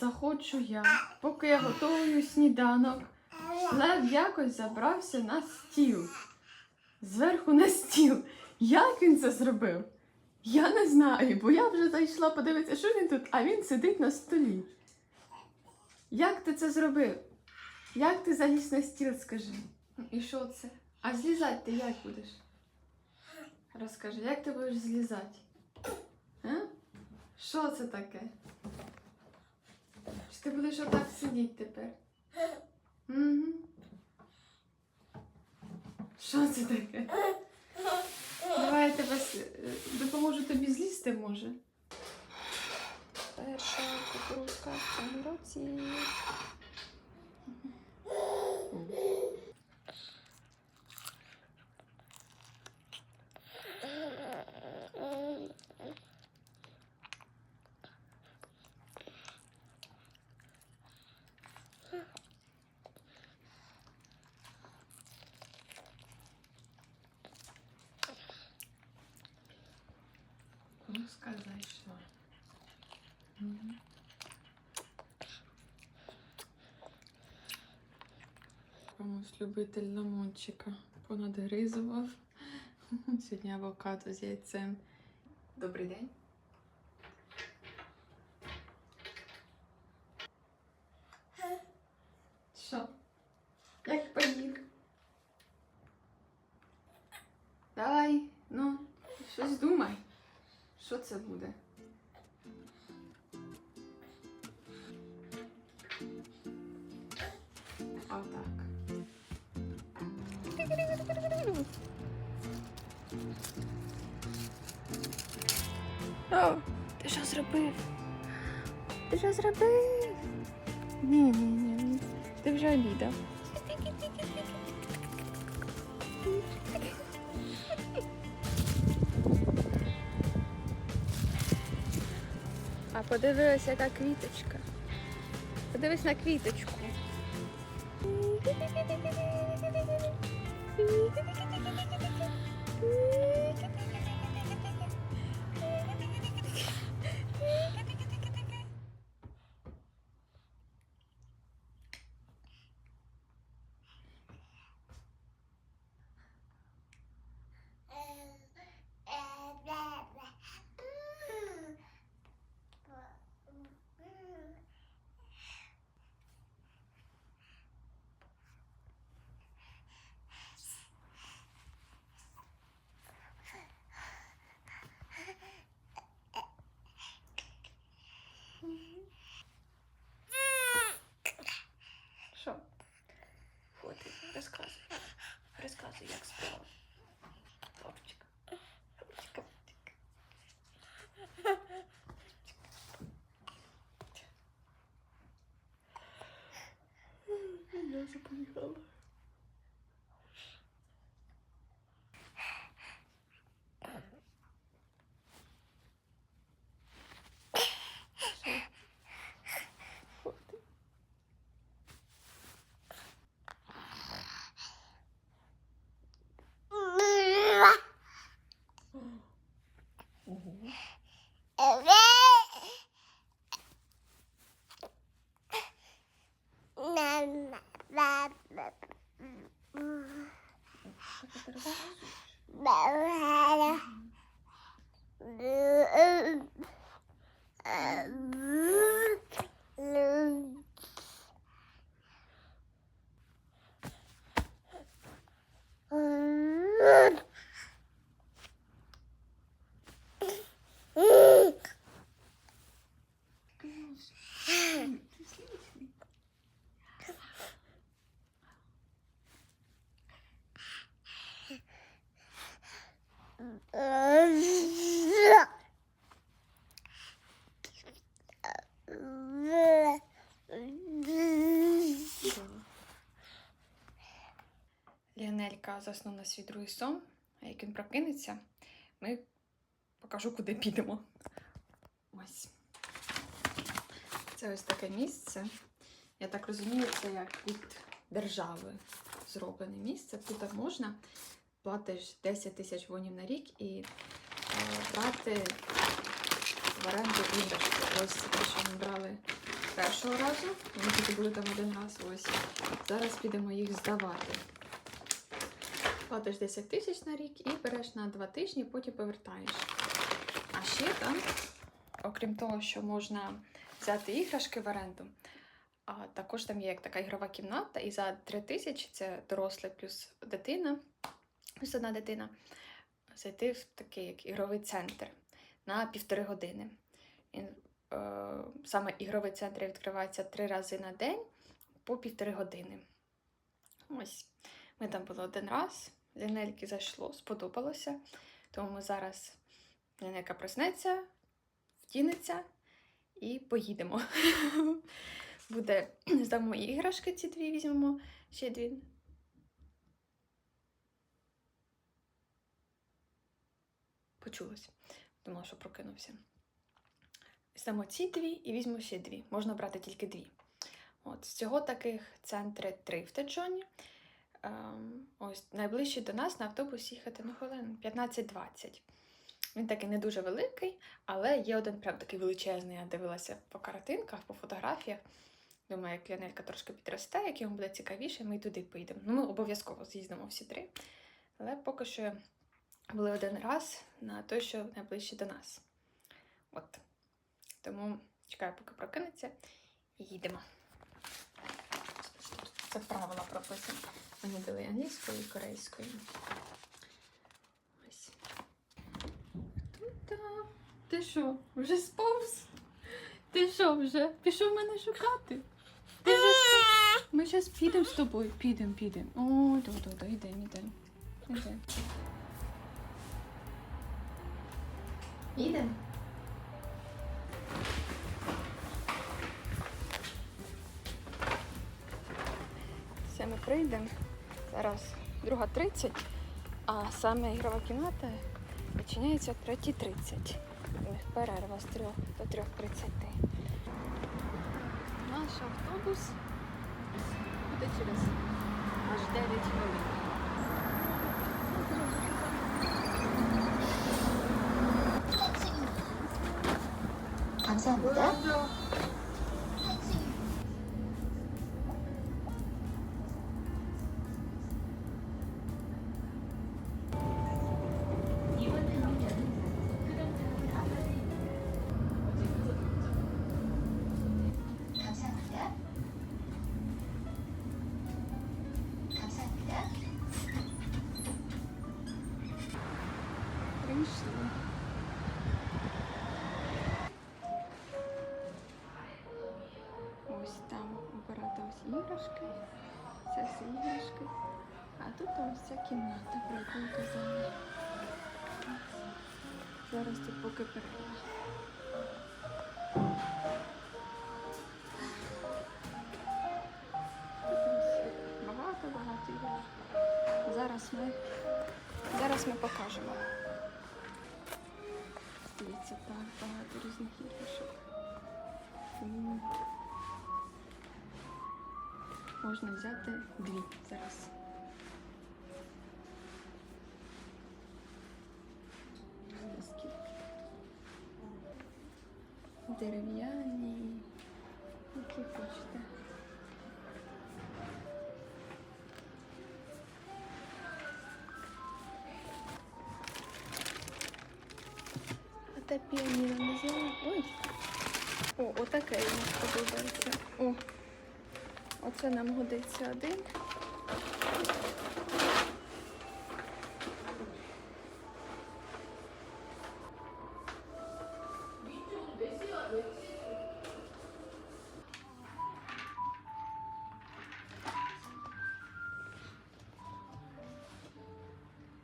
Захочу я, поки я готую сніданок, лев якось забрався на стіл. Зверху на стіл. Як він це зробив? Я не знаю, бо я вже зайшла подивитися, що він тут, а він сидить на столі. Як ти це зробив? Як ти заліз на стіл, скажи? І що це? А злізати ти як будеш? Розкажи, як ти будеш злізати? Що це таке? Чи ти будеш отак сидіти тепер? Угу. Що це таке? Давай я тебе допоможу тобі злізти, може. Перша кукурузка в цьому році. Кукурузка зайшла. Комусь любитель лимончика понадгризував. Сьогодні авокадо з яйцем. Добрий день. Що? Як поїв? Давай, ну, щось думай. Що це буде? Отак. О, ти що зробив? Ти що зробив? Ні, ні, ні. Ти вже обідав. Подивилась, яка квіточка. Подивись на квіточку. Що? Фото, розказуй. Розказуй, як справа. Хлопчик. Хлопчик, хлопчик. Я вже Що розказуєш? Заснув на свій другий сон, а як він прокинеться, ми покажу, куди підемо. Ось. Це ось таке місце. Я так розумію, це як від держави зроблене місце. Тут можна платиш 10 тисяч вонів на рік і е, брати в оренду іграшки. Ось те, що ми брали першого разу. Вони тільки були там один раз. Ось. Зараз підемо їх здавати. Платиш 10 тисяч на рік і береш на 2 тижні, потім повертаєш. А ще там, окрім того, що можна взяти іграшки в оренду, а також там є як така ігрова кімната, і за 3 тисячі це дорослий плюс дитина, плюс одна дитина, зайти в такий як ігровий центр на півтори години. І, е, саме ігровий центр відкривається три рази на день по півтори години. Ось. Ми там були один раз, Лінельки зайшло, сподобалося. Тому ми зараз Лінелька проснеться, втінеться і поїдемо. Буде, здамо іграшки ці дві, візьмемо ще дві. Почулось. Думала, що прокинувся. Здамо ці дві і візьмемо ще дві. Можна брати тільки дві. От, цього таких центри три в Теджоні. Ем, ось найближче до нас на автобусі їхати ну, хвилин 15-20. Він такий не дуже великий, але є один прям такий величезний. Я дивилася по картинках, по фотографіях. Думаю, як Ліонелька трошки підросте, як йому буде цікавіше, ми туди поїдемо. Ну, ми обов'язково з'їздимо всі три. Але поки що були один раз на той, що найближче до нас. От. Тому чекаю, поки прокинеться, і їдемо. Це правила прописані. Вони дали англійською і корейською. Ти що, вже сповз? Ти що вже? Пішов мене шукати? Ти вже сповз? Ми зараз підемо з тобою. Підемо, підемо. О, то, то, то, йдемо, йдемо. Йдемо. Їдемо? прийдемо. Зараз 2.30, а саме ігрова кімната відчиняється о 3.30. У них перерва з 3 до 3.30. Наш автобус буде через аж 9 хвилин. 감사합니다. 감사합니다. Прийшли. Ось там обирати ось іграшки. Це всі іграшки. А тут ось ця кімната, про яку я казала. Зараз тут поки перерва. Тут Багато-багато іграшок. Зараз ми, зараз ми покажемо. Дивіться, так багато різних іграшок. Можна взяти дві зараз. Дерев'яні, які хочете. А те піаніно знаю. Ой. О, отаке йому сподобається. О, оце нам годиться один.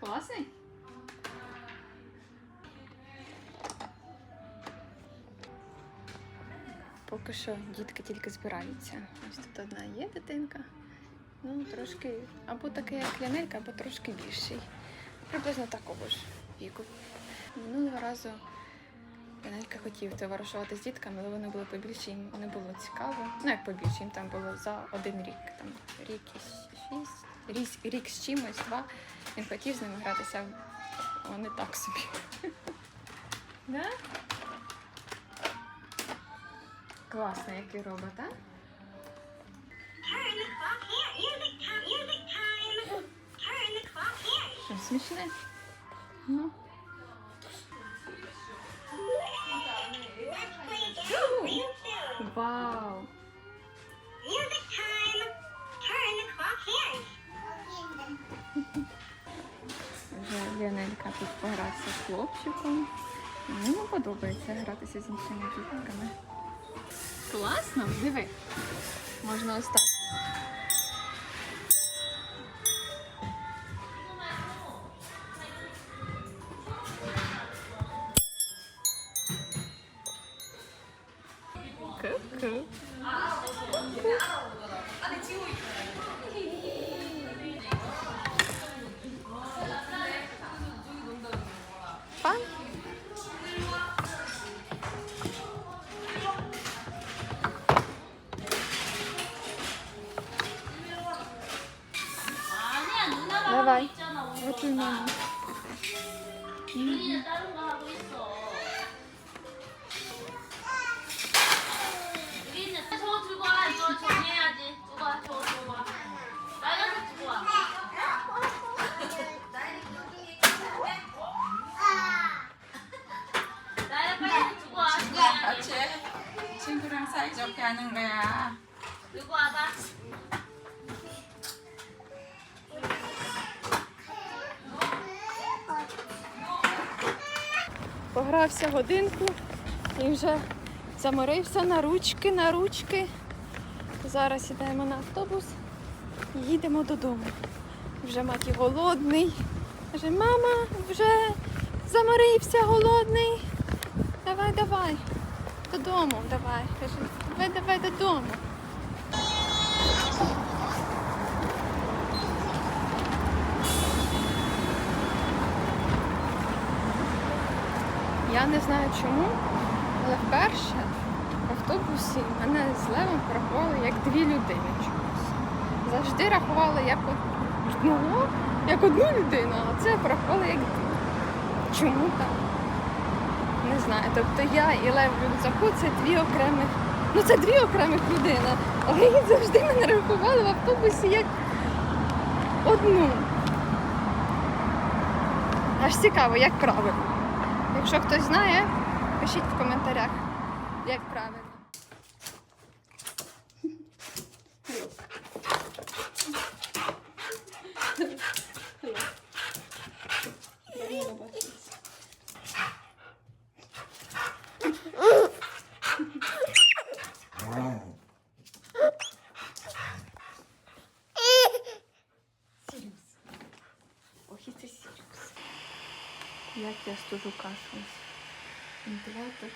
Класний? Поки що дітки тільки збираються. Ось тут одна є дитинка. Ну, трошки або такий, як Янелька, або трошки більший. Приблизно такого ж віку. Минулого разу Янелька хотів товаришувати з дітками, але вони були побільші, їм не було цікаво. Ну, як побільше, їм там було за один рік. Там рік і шість, рік, рік з чимось, два. Він хотів з ними гратися, а вони так собі. Да? Turn the clock here. Що, смішне? Ну. Let's play again real soon. Вау! Music time. Turn the clock here. Вже Ліонелька тут погрався з хлопчиком. Йому подобається гратися з іншими дітками. Класно, диви. Можна ось так. Ку-ку. 마. 유리는 다른 거 하고 있어 유리는 저거 들고 와 이거 정리해야지 들고 와 저거 들고 와 빨간색 들고 와 나야 빨간색 들고 와 정리해야지 친구랑 사이좋게 하는 거야. 들고 와봐 Погрався годинку і вже заморився на ручки, на ручки. Зараз йдемо на автобус і їдемо додому. Вже маті голодний. Каже, мама, вже заморився голодний. Давай, давай. Додому, давай. Каже, давай, давай додому. Я не знаю чому, але вперше в автобусі мене з Левом порахували як дві людини чомусь. Завжди рахували як одного, як одну людину, а це порахували як дві. Чому так? Не знаю. Тобто я і Лев рюкзаку це дві окремих. Ну це дві окремих людини. Але завжди мене рахували в автобусі як одну. Аж цікаво, як правильно. Якщо хтось знає, пишіть в коментарях, як правильно. Сіріус. Ох, і це Сіріус. Як я стужу кашу. Вентилятор.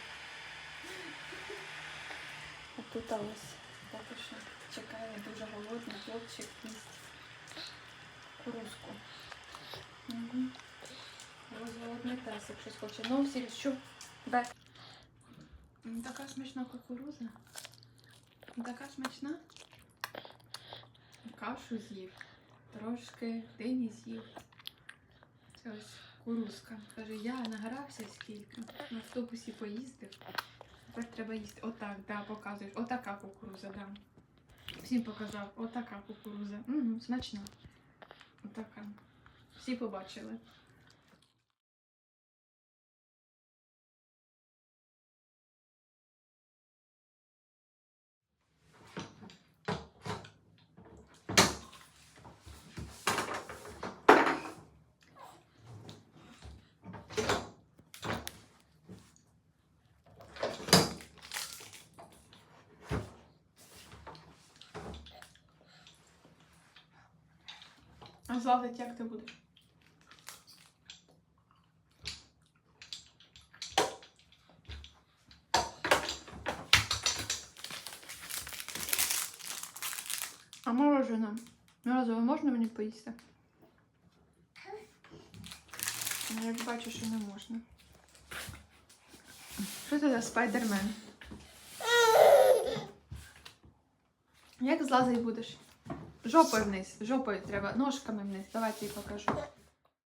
А тут ось поки що чекає дуже голодний хлопчик їсть курузку. Угу. Голодний песик щось хоче. Ну, всі що? Де? Така смачна кукуруза. Така смачна. Кашу з'їв. Трошки дині з'їв. Ось кукурузка. Каже, я награвся скільки. На автобусі поїздив. Тепер треба їсти. Отак, да, показуєш. Отака кукуруза, да. Всім показав, отака кукуруза. Угу, смачна. Отака. Всі побачили. А як ти будеш? А мороженое? Морозиво можна мені поїсти? Ну, Я бачу, що не можна. Що це за спайдермен? Як злазить будеш? Жопою вниз, жопою треба, ножками вниз. Давайте я покажу.